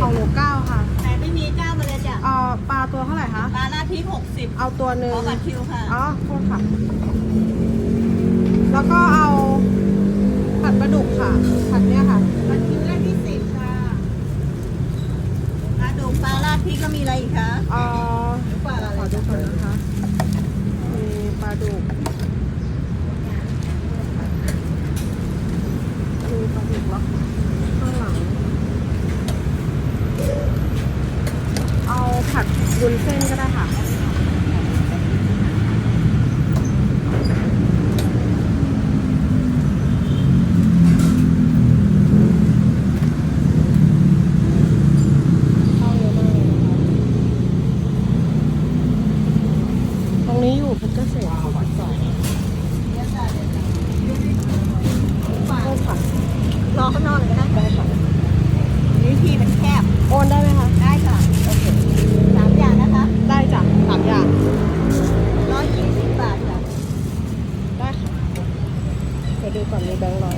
ของหนูเก้าค่ะแต่ไม่มีเจ้ามาเลยจ้ะเอ่อปลาตัวเท่าไหร่คะ ปลาหน้าพริกหกสิบเอาตัวหนึ่งขอบัตรคิวค่ะ อ๋อโทษค่ะ แล้วก็เอาผัดปลาดุกค่ะ ผัดเนี่ยค่ะ บัตรคิวแรกที่สิบค่ะปลาดุกปลาลาดพริกก็มีอะไรอีกคะเอ่อปลาอะไรขอดูก่อนนะคะมีปลาดุกมีปลาดุกแล้วข้างหลัง เอาผัด วุ้นเส้นก็ได้ค่ะเข้าเยอะมากเลยนะคะตรงนี้อยู่เพชรเกษม42เดูก่อนมีแบงค์ร้อย